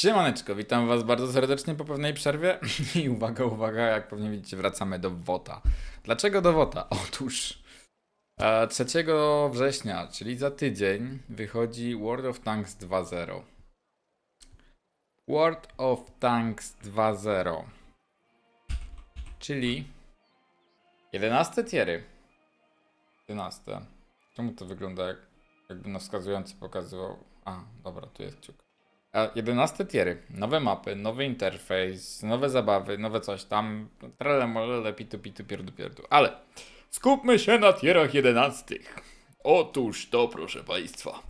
Siemaneczko, witam was bardzo serdecznie po pewnej przerwie i uwaga, uwaga, jak pewnie widzicie wracamy do WOTA. Dlaczego do WOTA? Otóż e, 3 września, czyli za tydzień wychodzi World of Tanks 2.0. World of Tanks 2.0 czyli 11 tiery. 11. Czemu to wygląda jak jakby na wskazujący pokazywał? A, dobra, tu jest kciuk. A 11 tiery, nowe mapy, nowy interfejs, nowe zabawy, nowe coś tam, trele molele, pitu pitu pierdu pierdu. Ale skupmy się na tierach 11. Otóż to, proszę Państwa.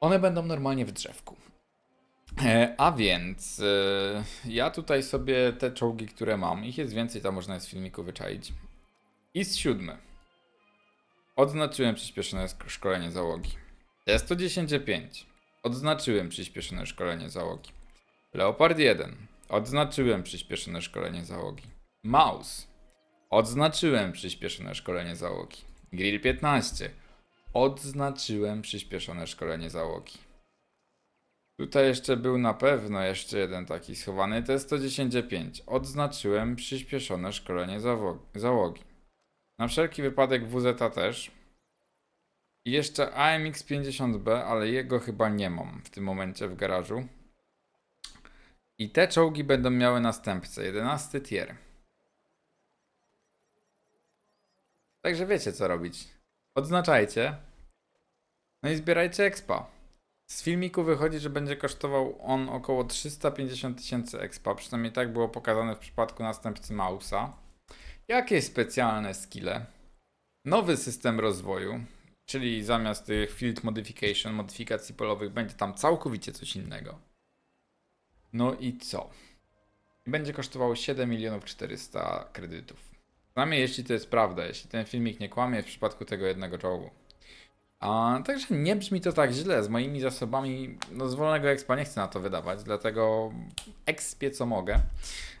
One będą normalnie w drzewku. E, a więc e, ja tutaj sobie te czołgi, które mam, ich jest więcej, tam można z filmiku wyczaić. I z siódmy. Odznaczyłem przyspieszone szkolenie załogi. T-110-5. Odznaczyłem przyspieszone szkolenie załogi. Leopard 1. Odznaczyłem przyspieszone szkolenie załogi. Maus. Odznaczyłem przyspieszone szkolenie załogi. Grill 15. Odznaczyłem przyspieszone szkolenie załogi. Tutaj jeszcze był na pewno jeszcze jeden taki schowany T-110-5. Odznaczyłem przyspieszone szkolenie załogi. Na wszelki wypadek WZ też. I jeszcze AMX 50B, ale jego chyba nie mam w tym momencie w garażu. I te czołgi będą miały następcę, 11 tier. Także wiecie co robić. Odznaczajcie. No i zbierajcie expa. Z filmiku wychodzi, że będzie kosztował on około 350 tysięcy expa. Przynajmniej tak było pokazane w przypadku następcy Mausa. Jakie specjalne skille? Nowy system rozwoju, czyli zamiast tych field modification, modyfikacji polowych, będzie tam całkowicie coś innego. No i co? Będzie kosztowało 7 milionów 400 kredytów. Przynajmniej jeśli to jest prawda, jeśli ten filmik nie kłamie w przypadku tego jednego czołgu. A, także nie brzmi to tak źle. Z moimi zasobami no, z wolnego expa nie chcę na to wydawać, dlatego expię co mogę.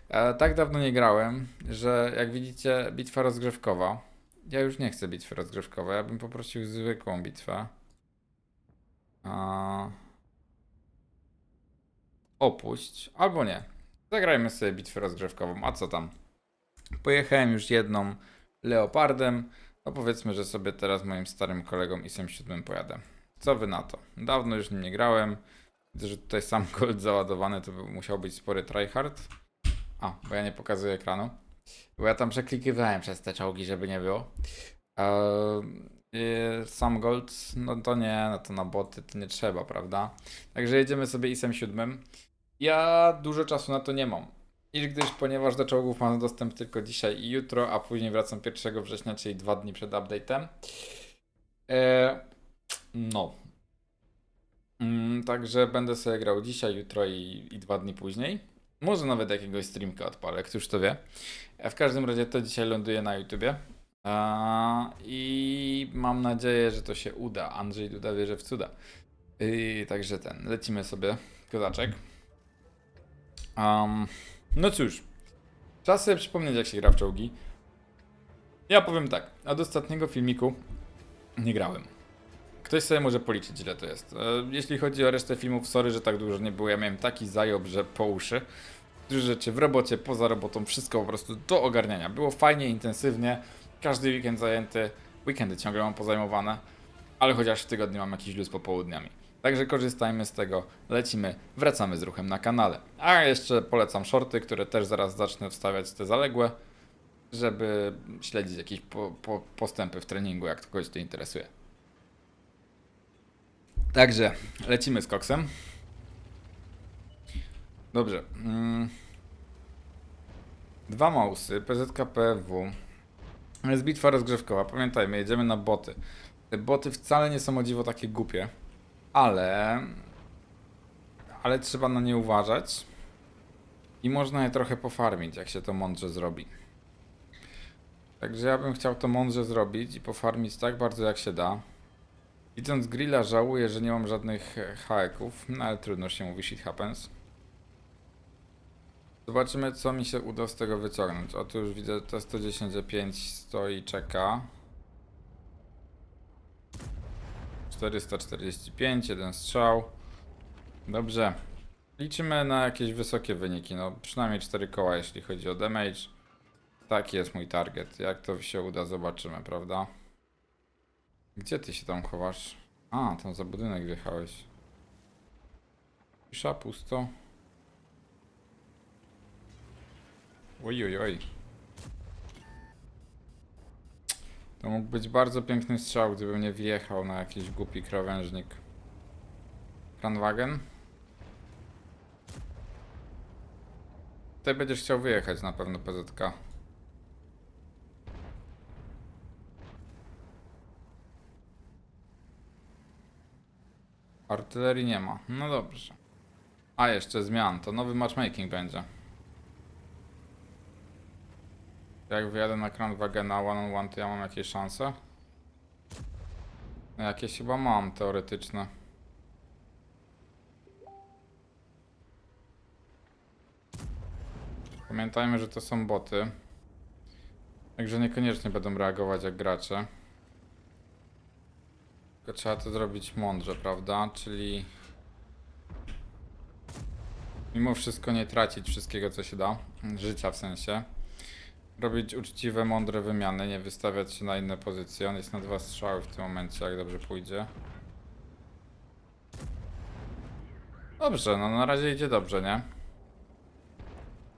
E, tak dawno nie grałem, że jak widzicie, bitwa rozgrzewkowa. Ja już nie chcę bitwy rozgrzewkowej, ja bym poprosił zwykłą bitwę. A... Opuść, albo nie. Zagrajmy sobie bitwę rozgrzewkową, a co tam? Pojechałem już jedną leopardem. No powiedzmy, że sobie teraz moim starym kolegą ISem 7 pojadę. Co wy na to? Dawno już nie grałem. Widzę, że tutaj sam gold załadowany, to by musiał być spory tryhard. A, bo ja nie pokazuję ekranu. Bo ja tam przeklikiwałem przez te czołgi, żeby nie było. Eee, sam gold, no to nie, no to na boty to nie trzeba, prawda? Także jedziemy sobie ISem 7. Ja dużo czasu na to nie mam. I gdyż, ponieważ do czołgów mam dostęp tylko dzisiaj i jutro, a później wracam 1 września, czyli dwa dni przed update'em. Eee, no. Mm, także będę sobie grał dzisiaj, jutro i, i dwa dni później. Może nawet jakiegoś streamka odpalę, któż to wie. E, W każdym razie to dzisiaj ląduje na YouTubie. A, I mam nadzieję, że to się uda. Andrzej Duda wierzy w cuda. Yy, także ten, lecimy sobie, kozaczek. Um, no cóż, czas sobie przypomnieć, jak się gra w czołgi. Ja powiem tak, od ostatniego filmiku nie grałem. Ktoś sobie może policzyć, ile to jest. E, jeśli chodzi o resztę filmów, sorry, że tak dużo nie było. Ja miałem taki zajob, że po uszy. Dużo rzeczy w robocie, poza robotą, wszystko po prostu do ogarniania. Było fajnie, intensywnie, każdy weekend zajęty, weekendy ciągle mam pozajmowane, ale chociaż w tygodniu mam jakiś luz popołudniami. Także korzystajmy z tego, lecimy, wracamy z ruchem na kanale. A jeszcze polecam shorty, które też zaraz zacznę wstawiać te zaległe, żeby śledzić jakieś po, po, postępy w treningu, jak kogoś to interesuje. Także lecimy z koksem. Dobrze. Mm. Dwa mausy, PZKPW. Jest bitwa rozgrzewkowa. Pamiętajmy, jedziemy na boty. Te boty wcale nie są o dziwo takie głupie, ale. Ale trzeba na nie uważać. I można je trochę pofarmić, jak się to mądrze zrobi. Także ja bym chciał to mądrze zrobić i pofarmić tak bardzo jak się da. Widząc grilla żałuję, że nie mam żadnych e, haeków, no ale trudno się mówi, shit happens. Zobaczymy co mi się uda z tego wyciągnąć. Otóż widzę T110 stoi i czeka. 445, jeden strzał. Dobrze. Liczymy na jakieś wysokie wyniki, no przynajmniej 4 koła, jeśli chodzi o damage. Taki jest mój target. Jak to się uda, zobaczymy, prawda? Gdzie ty się tam chowasz? A, tam za budynek wjechałeś. Cisza, pusto. Oj, oj, oj. To mógł być bardzo piękny strzał, gdybym nie wjechał na jakiś głupi krawężnik. Kranwagen? Tutaj będziesz chciał wyjechać na pewno PZK. Artylerii nie ma. No dobrze. A jeszcze zmian, to nowy matchmaking będzie. Jak wyjadę na Kranwagena one on one, to ja mam jakieś szanse? No jakieś chyba mam teoretyczne. Pamiętajmy, że to są boty. Także niekoniecznie będą reagować jak gracze. Tylko trzeba to zrobić mądrze, prawda? Czyli mimo wszystko nie tracić wszystkiego, co się da. Życia w sensie. Robić uczciwe, mądre wymiany, nie wystawiać się na inne pozycje. On jest na dwa strzały w tym momencie, jak dobrze pójdzie. Dobrze, no na razie idzie dobrze, nie?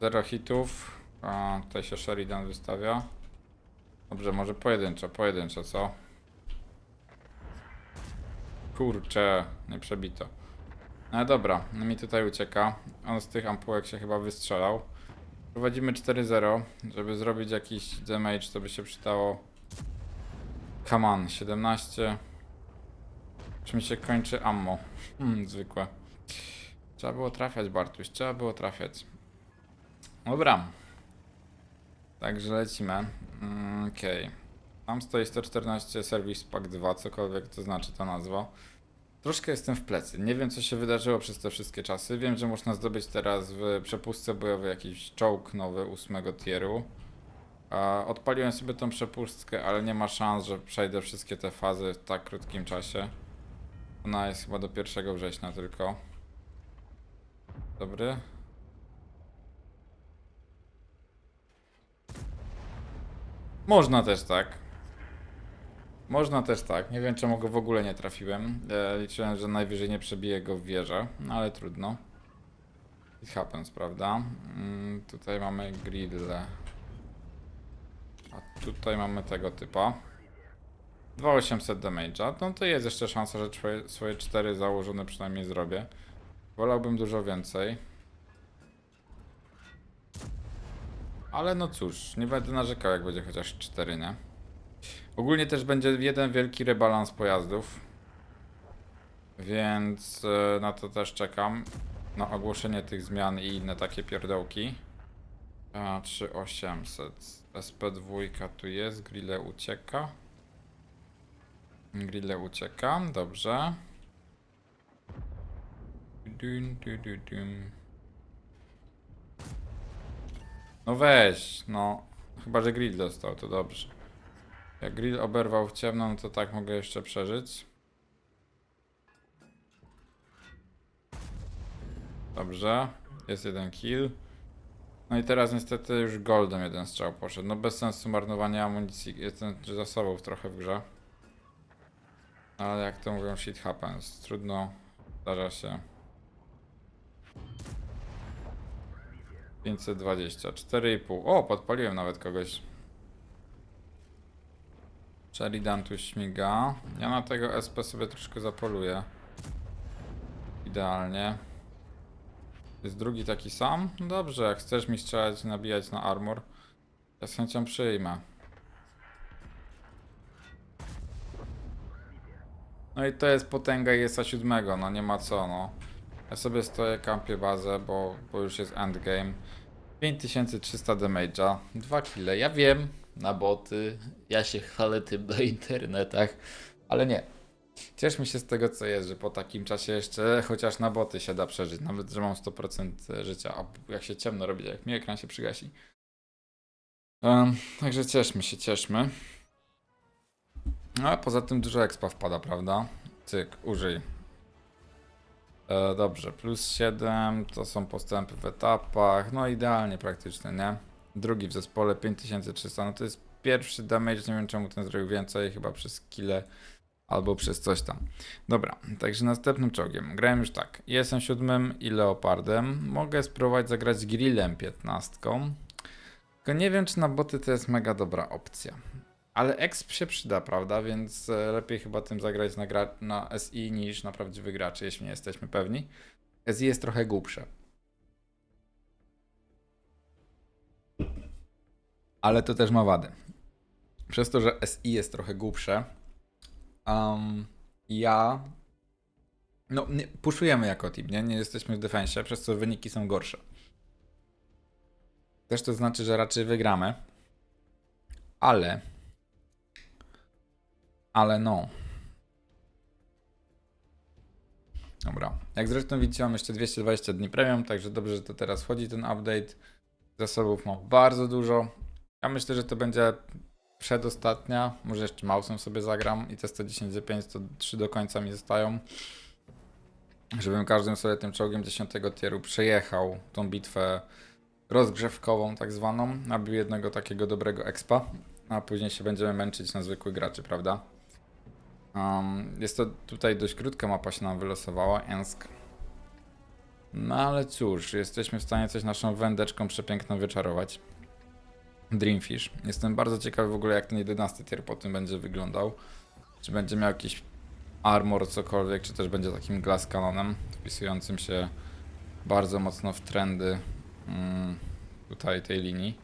Zero hitów. A, tutaj się Sheridan wystawia. Dobrze, może pojedynczo, pojedynczo, co? Kurczę, nie przebito. No dobra, no mi tutaj ucieka. On z tych ampułek się chyba wystrzelał. Prowadzimy 4-0. Żeby zrobić jakiś damage, to by się przydało. Come on, 17. Czym się kończy ammo? Hmm, zwykłe. Trzeba było trafiać, Bartuś, trzeba było trafiać. Dobra. Także lecimy. Mm, Okej. Tam stoi 114 Service Pack 2, cokolwiek to znaczy ta nazwa. Troszkę jestem w plecy. Nie wiem, co się wydarzyło przez te wszystkie czasy. Wiem, że można zdobyć teraz w przepustce bojowej jakiś czołg nowy 8 tieru. Odpaliłem sobie tą przepustkę, ale nie ma szans, że przejdę wszystkie te fazy w tak krótkim czasie. Ona jest chyba do 1 września tylko. Dobry. Można też tak. Można też tak. Nie wiem, czemu go w ogóle nie trafiłem. E, liczyłem, że najwyżej nie przebiję go w wieżę, no ale trudno. It happens, prawda? Mm, tutaj mamy grille. A tutaj mamy tego typa. 2800 damage'a. No to jest jeszcze szansa, że swoje, swoje 4 założone przynajmniej zrobię. Wolałbym dużo więcej. Ale no cóż, nie będę narzekał, jak będzie chociaż 4, nie? Ogólnie też będzie jeden wielki rebalans pojazdów. Więc e, na to też czekam. Na ogłoszenie tych zmian i inne takie pierdołki. A, 3800. SP2 tu jest, grille ucieka. Grille ucieka, dobrze. Dun, dun, dun, dun. No weź, no. Chyba, że grill dostał, to dobrze. Jak grill oberwał w ciemno, no to tak mogę jeszcze przeżyć. Dobrze, jest jeden kill. No i teraz niestety już goldem jeden strzał poszedł. No bez sensu marnowanie amunicji, jestem zasobów trochę w grze. Ale jak to mówią, shit happens. Trudno, zdarza się. 520, 4,5. O, podpaliłem nawet kogoś. Sheridan tu śmiga. Ja na tego SP sobie troszkę zapoluję. Idealnie. Jest drugi taki sam? No Dobrze, jak chcesz mi strzelać nabijać na armor, ja z chęcią przyjmę. No i to jest potęga IS-a 7, no nie ma co, no. Ja sobie stoję, kampię bazę, bo, bo już jest endgame. 5300 damage'a, 2 kile. Ja wiem, na boty, ja się chwalę tym na internetach, ale nie. Cieszmy się z tego, co jest, że po takim czasie jeszcze chociaż na boty się da przeżyć, nawet że mam 100% życia, a jak się ciemno robi, jak mi ekran się przygasi. Em, także cieszmy się, cieszmy. No, a poza tym dużo expa wpada, prawda? Cyk, użyj. E, dobrze, plus 7 to są postępy w etapach, no idealnie praktycznie, nie? Drugi w zespole 5300, no to jest pierwszy damage, nie wiem czemu ten zrobił więcej, chyba przez kile albo przez coś tam. Dobra, także następnym czołgiem. Grałem już tak, jestem siódmym i leopardem, mogę spróbować zagrać grillem 15. Tylko nie wiem, czy na boty to jest mega dobra opcja. Ale exp się przyda, prawda? Więc e, lepiej chyba tym zagrać na, na SI niż na prawdziwy graczy, jeśli nie jesteśmy pewni. SI jest trochę głupsze. Ale to też ma wady. Przez to, że SI jest trochę głupsze, um, ja. No, nie, puszujemy jako team, nie? Nie jesteśmy w defensie, przez co wyniki są gorsze. Też to znaczy, że raczej wygramy. Ale. Ale no. Dobra. Jak zresztą widzicie, mam jeszcze 220 dni premium, także dobrze, że to teraz wchodzi ten update. Zasobów mam bardzo dużo. Ja myślę, że to będzie przedostatnia. Może jeszcze mouse'em sobie zagram i te 110 za 5 to 3 do końca mi zostają. Żebym każdym sobie tym czołgiem 10 tieru przejechał tą bitwę rozgrzewkową tak zwaną, nabił jednego takiego dobrego expa, a później się będziemy męczyć na zwykłych graczy, prawda? Um, jest to tutaj dość krótka mapa się nam wylosowała, Ensk. No ale cóż, jesteśmy w stanie coś naszą wędeczką przepiękną wyczarować. Dreamfish. Jestem bardzo ciekawy w ogóle jak ten 11 tier po tym będzie wyglądał. Czy będzie miał jakiś armor, cokolwiek, czy też będzie takim glass canonem, wpisującym się bardzo mocno w trendy mm, tutaj tej linii.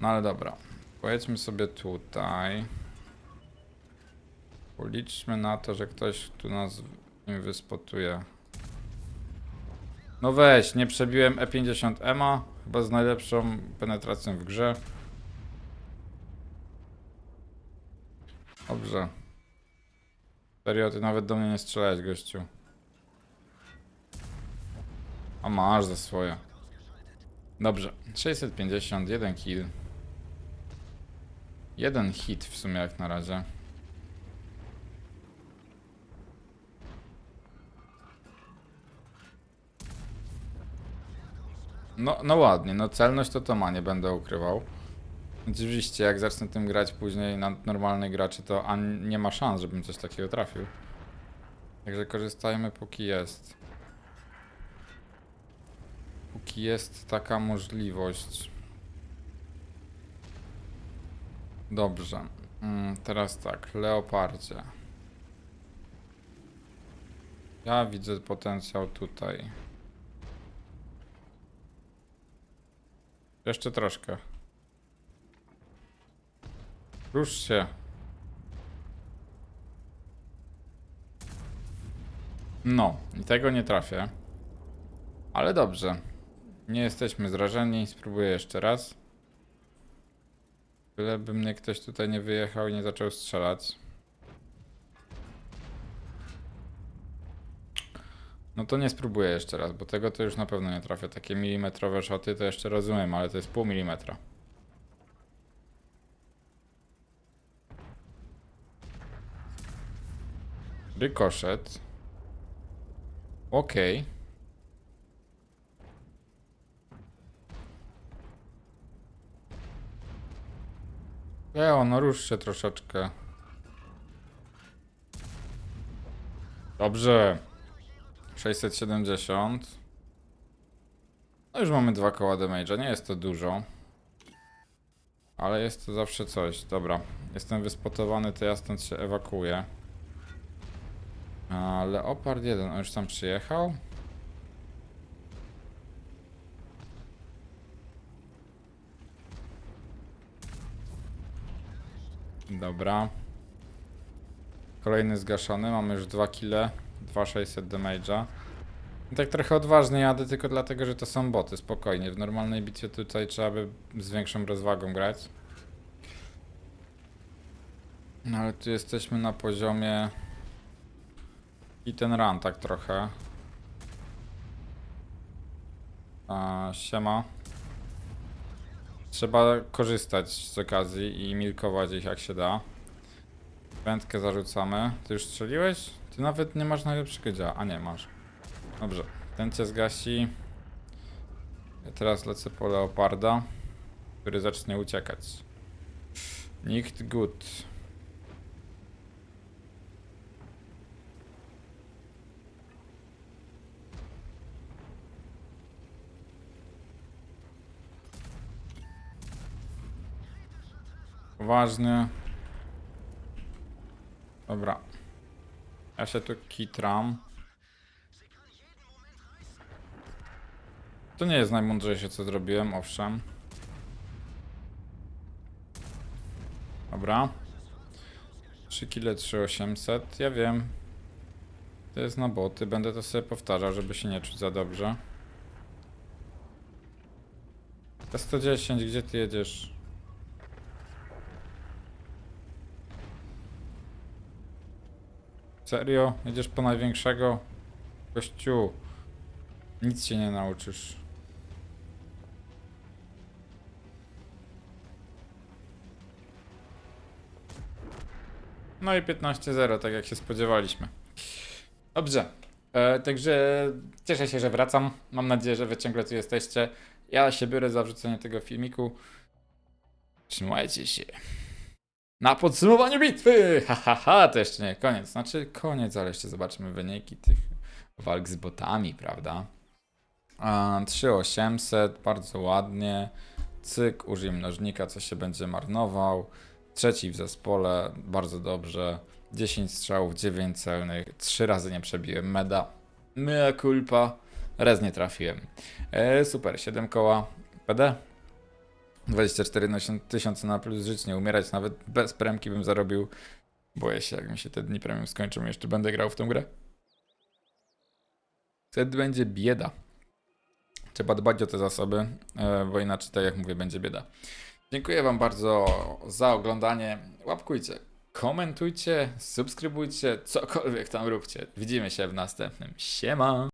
No ale dobra. Pojedźmy sobie tutaj. Policzmy na to, że ktoś tu nas im wyspotuje. No weź, nie przebiłem E E50 EMA, chyba z najlepszą penetracją w grze. Dobrze. Serio, ty nawet do mnie nie strzelałeś, gościu. A masz za swoje. Dobrze, 650, jeden kill. Jeden hit w sumie jak na razie. No, no ładnie, no celność to to ma, nie będę ukrywał. Oczywiście, jak zacznę tym grać później na normalnej graczy, to a nie ma szans, żebym coś takiego trafił. Także korzystajmy póki jest. Póki jest taka możliwość. Dobrze. Mm, teraz tak, Leopardzie. Ja widzę potencjał tutaj. Jeszcze troszkę. Rusz się. No, i tego nie trafię. Ale dobrze. Nie jesteśmy zrażeni. Spróbuję jeszcze raz. Byleby mnie ktoś tutaj nie wyjechał i nie zaczął strzelać. No to nie spróbuję jeszcze raz, bo tego to już na pewno nie trafię. Takie milimetrowe szoty to jeszcze rozumiem, ale to jest pół milimetra. Rykoszet. Okej. Leo, no rusz się troszeczkę. Dobrze. 670. No już mamy dwa koła damage'a, nie jest to dużo. Ale jest to zawsze coś. Dobra, jestem wyspotowany, to ja stąd się ewakuuję. A Leopard 1, on już tam przyjechał? Dobra. Kolejny zgaszony, mamy już 2 kile, 2600 damage'a. Tak trochę odważnie jadę, tylko dlatego, że to są boty, spokojnie. W normalnej bitwie tutaj trzeba by z większą rozwagą grać. No ale tu jesteśmy na poziomie... I ten run tak trochę. A, siema. Trzeba korzystać z okazji i milkować ich jak się da. Wędkę zarzucamy. Ty już strzeliłeś? Ty nawet nie masz najlepszego działa. A nie, masz. Dobrze, ten cię zgasi. Ja teraz lecę po Leoparda, który zacznie uciekać. Nikt good. Poważnie. Dobra. Ja się tu kitram. To nie jest najmądrzejsze co zrobiłem, owszem. Dobra. 3 kile 3800, ja wiem. To jest na boty, będę to sobie powtarzał, żeby się nie czuć za dobrze. T110, gdzie ty jedziesz? Serio? Jedziesz po największego? Gościu. Nic się nie nauczysz. No i 15-0, tak jak się spodziewaliśmy. Dobrze. E, także cieszę się, że wracam. Mam nadzieję, że wy ciągle tu jesteście. Ja się biorę za wrzucenie tego filmiku. Trzymajcie się. Na podsumowaniu bitwy! Ha, ha, ha, to jeszcze nie koniec. Znaczy koniec, ale jeszcze zobaczymy wyniki tych walk z botami, prawda? A, 3800, bardzo ładnie. Cyk, użyj mnożnika, co się będzie marnował. Trzeci w zespole, bardzo dobrze. 10 strzałów, 9 celnych, 3 razy nie przebiłem meda. Mea culpa. Raz nie trafiłem. E, super, 7 koła PD. 24 nosi- tysiące na plus żyć, nie umierać, nawet bez premki bym zarobił. Boję się, jak mi się te dni premium skończą, jeszcze będę grał w tą grę. Wtedy będzie bieda. Trzeba dbać o te zasoby, e, bo inaczej, tak jak mówię, będzie bieda. Dziękuję Wam bardzo za oglądanie. Łapkujcie, komentujcie, subskrybujcie, cokolwiek tam róbcie. Widzimy się w następnym. Siema!